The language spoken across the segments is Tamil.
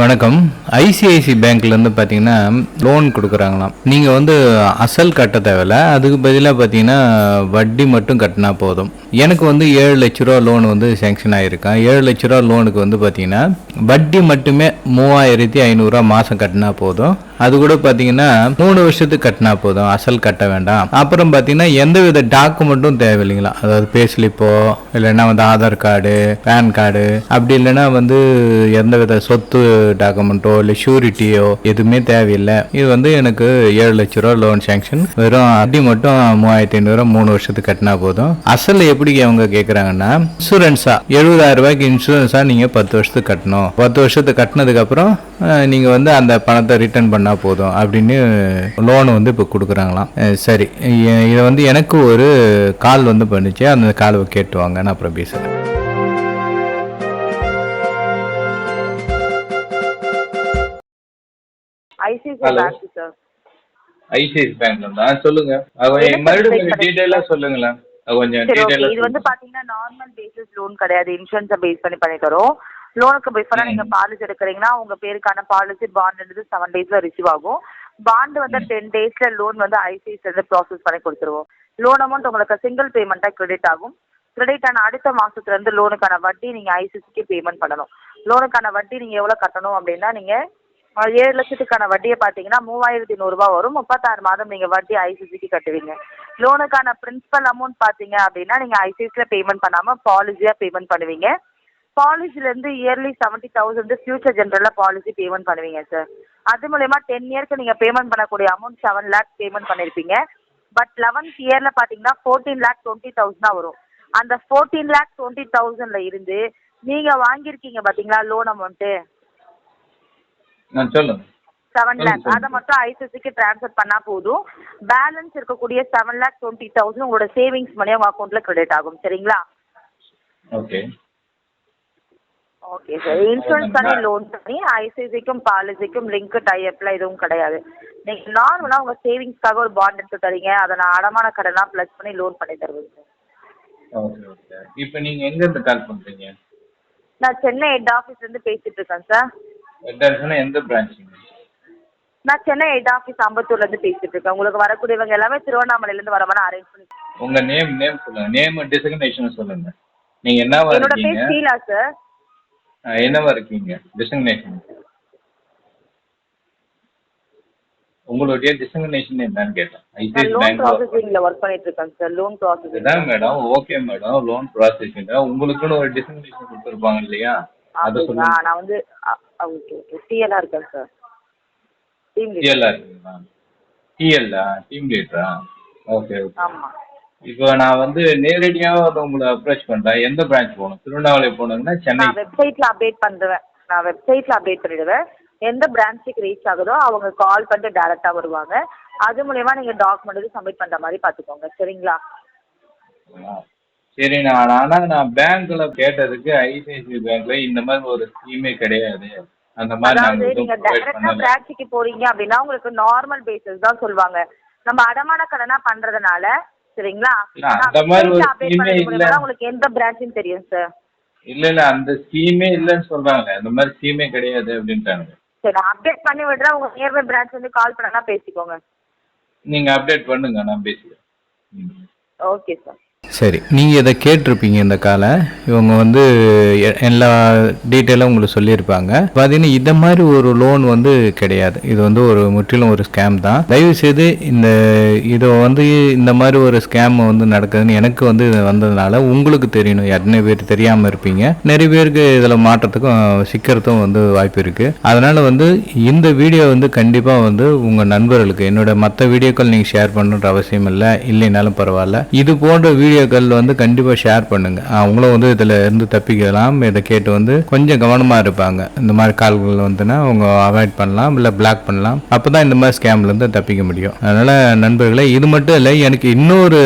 வணக்கம். ஐசிஐசி பேங்க்லேருந்து பார்த்தீங்கன்னா லோன் கொடுக்குறாங்களாம். நீங்கள் வந்து அசல் கட்ட தேவையில்ல. அதுக்கு பதிலாக பார்த்தீங்கன்னா வட்டி மட்டும் கட்டினா போதும். எனக்கு வந்து ஏழு லட்ச ரூபா லோன் வந்து சேங்ஷன் ஆகிருக்கேன் ஏழு லட்ச ரூபா லோனுக்கு வந்து பார்த்தீங்கன்னா வட்டி மட்டுமே மூவாயிரத்தி ஐநூறுரூவா மாதம் கட்டினா போதும். அது கூட பார்த்தீங்கன்னா மூணு வருஷத்துக்கு கட்டினா போதும். அசல் கட்ட வேண்டாம். அப்புறம் பார்த்தீங்கன்னா எந்த வித டாக்குமெண்ட்டும் தேவையில்லைங்களா? அதாவது பேஸ்லிப்போ இல்லைன்னா வந்து ஆதார் கார்டு பேன் கார்டு அப்படி இல்லைன்னா வந்து எந்த வித சொத்து டாக்குமெண்ட்டோ இல்லை ஷூரிட்டியோ எதுவுமே தேவையில்லை. இது வந்து எனக்கு ஏழு லட்ச ரூபா லோன் சேங்ஷன் வெறும் அடி மட்டும் மூவாயிரத்தி ஐநூறுரூவா மூணு வருஷத்துக்கு கட்டினா போதும். அசல் எப்படி அவங்க கேட்குறாங்கன்னா இன்சூரன்ஸா எழுபதாயிரம் ரூபாய்க்கு இன்சூரன்ஸா நீங்கள் பத்து வருஷத்துக்கு கட்டணும். பத்து வருஷத்துக்கு கட்டினதுக்கு அப்புறம் வந்து அந்த பணத்தை ரிட்டர்ன் பண்ண போதும் அப்படின்னு லோன் வந்து இப்போ கொடுக்குறாங்களாம். சரி. இதை வந்து எனக்கு ஒரு கால் வந்து பண்ணுச்சு. அந்த காலை கேட்டு வாங்க. நான் அப்புறம் சார். ஐசிஐசி பேங்க்ல இருந்தா சொல்லுங்க. மறுபடியும் சொல்லுங்களேன். கொஞ்சம் இது வந்து பாத்தீங்கன்னா நார்மல் பேசிஸ் லோன் கிடையாது. இன்சூரன்ஸை பேஸ் பண்ணி பண்ணி தரோம் லோனுக்கு பண்ணா நீங்க பாலிசி எடுக்கிறீங்கன்னா உங்க பேருக்கான பாலிசி பாண்ட் செவன் டேஸ்ல ரிசீவ் ஆகும். பாண்ட் வந்து டென் டேஸ்ல லோன் வந்து ஐசிஐசி வந்து ப்ராசஸ் பண்ணி கொடுத்துருவோம். லோன் அமௌண்ட் உங்களுக்கு சிங்கிள் பேமெண்ட்டா கிரெடிட் ஆகும். கிரெடிட் ஆன அடுத்த மாசத்துல இருந்து லோனுக்கான வட்டி நீங்க ஐசிசிக்கு பேமெண்ட் பண்ணணும். லோனுக்கான வட்டி நீங்க எவ்வளவு கட்டணும் அப்படின்னா நீங்க ஏழு லட்சத்துக்கான வட்டியை பார்த்தீங்கன்னா மூவாயிரத்தி நூறுரூபா வரும். முப்பத்தாறு மாதம் நீங்க வட்டி ஐசிசிக்கு கட்டுவீங்க. லோனுக்கான பிரின்சிபல் அமௌண்ட் பார்த்தீங்க அப்படின்னா நீங்க ஐசிசியில் பேமெண்ட் பண்ணாம பாலிசியா பேமெண்ட் பண்ணுவீங்க. பாலிசில இருந்து இயர்லி செவன்ட்டி தௌசண்ட் ஃபியூச்சர் ஜென்ரல்ல பாலிசி பேமெண்ட் பண்ணுவீங்க சார் அது மூலயமா டென் இயர்க்கு நீங்க பேமெண்ட் பண்ணக்கூடிய அமௌண்ட் செவன் லேக் பேமெண்ட் பண்ணிருப்பீங்க. பட் லெவன்த் இயர்ல பாத்தீங்கன்னா ஃபோர்டீன் லேக் டுவெண்ட்டி தௌசண்ட் தான் வரும். அந்த ஃபோர்டீன் லேக் டுவெண்ட்டி தௌசண்ட்ல இருந்து நீங்க வாங்கியிருக்கீங்க பாத்தீங்களா லோன் அமௌண்ட்டு செவன் லேக். அதை மட்டும் ஐசிசிக்கு ட்ரான்ஸ்ஃபர் பண்ணா போதும். பேலன்ஸ் இருக்கக்கூடிய செவன் லேக் டுவெண்ட்டி தௌசண்ட் உங்களோட சேவிங்ஸ் மணி உங்க அக்கௌண்ட்ல கிரெடிட் ஆகும் சரிங்களா? ஓகே ஓகே சார் இன்சூரன்ஸ் தனி லோன் தனி ஐசிசிக்கும் பாலிசிக்கும் லிங்க் டைப்ல எதுவும் கிடையாது. நீங்க நார்மலா உங்க சேவிங்ஸ்க்காக ஒரு பாண்ட் எடுத்து தரீங்க. அதை நான் அடமான கடனா ப்ளஸ் பண்ணி லோன் பண்ணி தருவேன். சார் ஓகே ஓகே இப்போ நீங்க எங்க இருந்து கால் பண்றீங்க? நான் சென்னை ஹெட் ஆஃபீஸ்ல இருந்து பேசிட்டு இருக்கேன் சார் எட்டாச்சுன்னா எந்த பிரான்ச்சுங்க நான் சென்னை ஹெட் ஆஃபீஸ் அம்பத்தூர்ல இருந்து பேசிட்டு இருக்கேன். உங்களுக்கு வரக்கூடியவங்க எல்லாமே திருவண்ணாமலையில இருந்து வரமான அரேஞ்ச் பண்ணி உங்க நேம் நேம் சொல்லுங்க. நேம் டிசிக்னேஷன் சொல்லுங்க. நீங்க என்னவா என்னோட பேர் ஷீலா சார் என்னவா இருக்கீங்க? டிசிக்னேஷன் உங்களுடைய டிசிக்னேஷன் என்னன்னு கேட்டேன். ஐசிஐசி பேங்க் ப்ராசஸிங்ல ஒர்க் பண்ணிட்டு இருக்கேன் சார் லோன் ப்ராசஸிங் இதான் madam okay madam loan processing உங்களுக்குன்னு ஒரு டிசிக்னேஷன் கொடுத்துருப்பாங்க இல்லையா? அதை சொல்லுங்க. நான் வந்து ஓகே ஓகே. டிஎல்ஆ இருக்கேன் சார் டீம் லீடர் டிஎல்ஆ இருக்குங்களா? டிஎல்ஆ டீம் லீடரா ஓகே ஓகே ஆமா. இப்போ நான் வந்து நேரடியாக வந்து உங்களை அப்ரோச் பண்ணுறேன் எந்த பிரான்ச் போகணும்? திருவண்ணாமலை போகணுங்கன்னா சென்னை. நான் வெப்சைட்ல அப்டேட் பண்ணுவேன் நான் வெப்சைட்ல அப்டேட் பண்ணிடுவேன். எந்த பிரான்ச்சுக்கு ரீச் ஆகுதோ அவங்க கால் பண்ணிட்டு டேரெக்டா வருவாங்க. அது மூலயமா நீங்க டாக்குமெண்ட் சப்மிட் பண்ற மாதிரி பாத்துக்கோங்க சரிங்களா? சரி நான் ஆனால் நான் பேங்க்கில் கேட்டதுக்கு ஐசிஐசிஐ பேங்க்ல இந்த மாதிரி ஒரு ஸ்கீமே கிடையாது. அந்த மாதிரி அதாவது நீங்க டேரக்டா பிரான்ச்சுக்கு போறீங்க அப்படின்னா உங்களுக்கு நார்மல் பேசிஸ் தான் சொல்லுவாங்க. நம்ம அடமான கடனா பண்றதுனால சரிங்களா? அந்த மாதிரி உங்களுக்கு எந்த பிரான்ச்சுன்னு தெரியும் சார் இல்லை இல்லை அந்த ஸ்கீமே இல்லைன்னு சொல்கிறாங்க அந்த மாதிரி ஸ்கீமே கிடையாது அப்படின்ட்டாங்க. சரி அப்டேட் பண்ணி விடுறேன். உங்க நியர்பை பிரான்ச் வந்து கால் பண்ணனா பேசிக்கோங்க. நீங்கள் அப்டேட் பண்ணுங்க நான் பேசுகிறேன் ம் ஓகே சார் சரி. நீங்கள் இதை கேட்டிருப்பீங்க இந்த காலை. இவங்க வந்து எ- எல்லா டீட்டெயிலும் உங்களுக்கு சொல்லியிருப்பாங்க. பார்த்தீங்கன்னா இந்த மாதிரி ஒரு லோன் வந்து கிடையாது. இது வந்து ஒரு முற்றிலும் ஒரு ஸ்கேம் தான். தயவு செய்து இந்த இதை வந்து இந்த மாதிரி ஒரு ஸ்கேம் வந்து நடக்குதுன்னு எனக்கு வந்து இது வந்ததுனால உங்களுக்கு தெரியணும். எத்தனை பேர் தெரியாமல் இருப்பீங்க. நிறைய பேருக்கு இதில் மாற்றத்துக்கும் சிக்கிறதும் வந்து வாய்ப்பு இருக்குது அதனால் வந்து இந்த வீடியோ வந்து கண்டிப்பாக வந்து உங்கள் நண்பர்களுக்கு என்னோட மற்ற வீடியோக்கள் நீங்கள் ஷேர் பண்ணுன்ற அவசியம் இல்லை. இல்லைனாலும் பரவாயில்ல. இது போன்ற வீடியோ வீடியோக்கள் வந்து கண்டிப்பாக ஷேர் பண்ணுங்க. அவங்களும் வந்து இதில் இருந்து தப்பிக்கலாம். இதை கேட்டு வந்து கொஞ்சம் கவனமாக இருப்பாங்க. இந்த மாதிரி கால்கள் வந்துன்னா அவங்க அவாய்ட் பண்ணலாம் இல்லை பிளாக் பண்ணலாம். அப்போ தான் இந்த மாதிரி ஸ்கேம்லேருந்து தப்பிக்க முடியும். அதனால் நண்பர்களே இது மட்டும் இல்லை எனக்கு இன்னொரு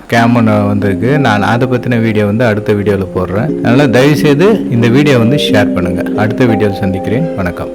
ஸ்கேம் ஒன்று வந்திருக்கு. நான் அதை பற்றின வீடியோ வந்து அடுத்த வீடியோவில் போடுறேன். அதனால் தயவுசெய்து இந்த வீடியோ வந்து ஷேர் பண்ணுங்கள் அடுத்த வீடியோவில் சந்திக்கிறேன். வணக்கம்.